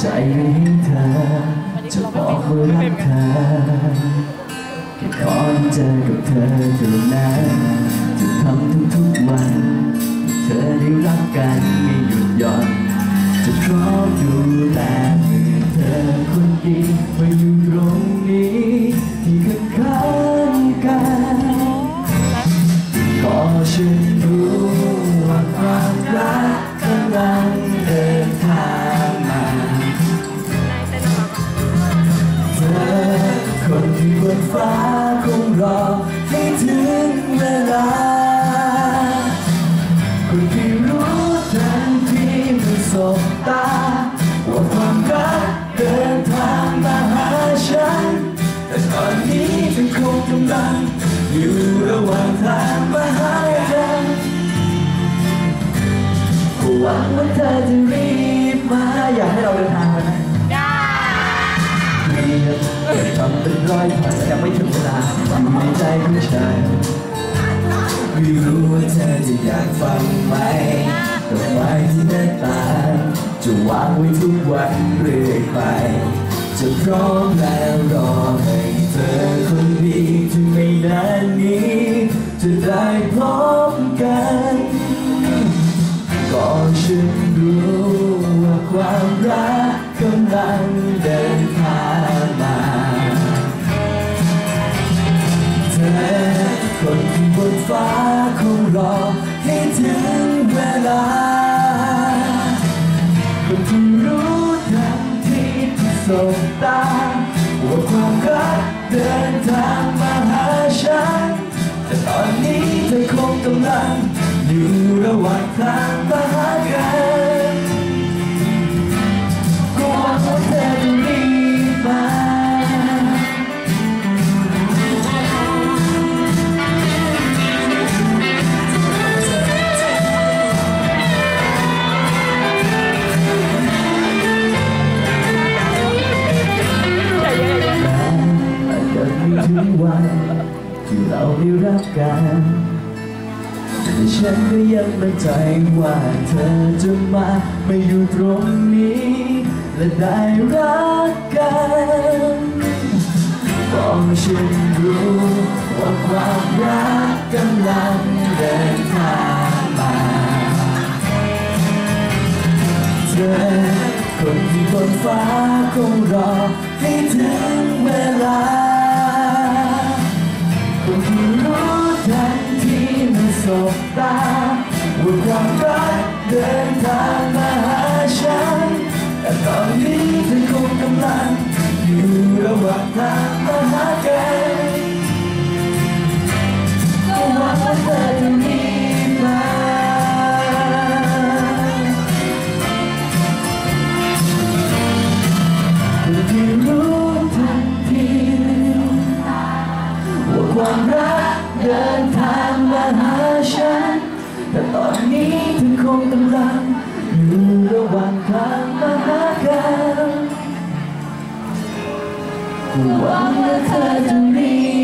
ใจไม่ให้เธอจะบอกว่ารักเธอแค่ขอเจอกับเธอเท่านั้นจะทำทุกๆวัน เธอได้รักกันไม่หยุดหย่อนจะพร้อมดูแล ฟ้าคงรอให้ถึงเวลาคนที่รู้ทันทีเมื่อสบตา ว่าความรักเดินทางมาหาฉัน แต่ตอนนี้ฉันคงกำลัง อยู่ระหว่างทางมาหากันหวังว่าเธอจะรี ร้อยพันยังไม่ถึงเวลาอยู่ในใจของฉันไม่รู้ว่าเธอจะอยากฟังไหมดอกไม้ที่หน้าตาจะวางไว้ทุกวันเรื่อยไป จะพร้อมแล้วรอให้เธอคนดีที่ไม่นานนี้ จะได้พบ คนที่บนฟ้าคงรอให้ถึงเวลาคนที่รู้ทันทีที่สบตาว่าความรักเดินทางมาหาฉัน แต่ตอนนี้เธอคงกำลังอยู่ระหว่างทาง ถึงวันที่เราได้รักกันแต่ฉันก็ยังมั่นใจว่าเธอจะมาไมาอยู่ตรงนี้ และได้รักกันบอกฉันรู้ว่าความรักกำลังเดินทางมาเธอคนที่บนฟ้าคงรอให้ถึงเวลา เดินทางมาหาฉันแต่ตอนนี้เธอคงกำลัง อยู่ระหว่างทางมาหากันก็หวังว่าเธอจะรีบมาคนที่รู้ทันทีว่าความรักเดินทางมาหาฉัน คงกำลังอยู่ระหว่างทางมาหากันหวังว่าเธอจะมี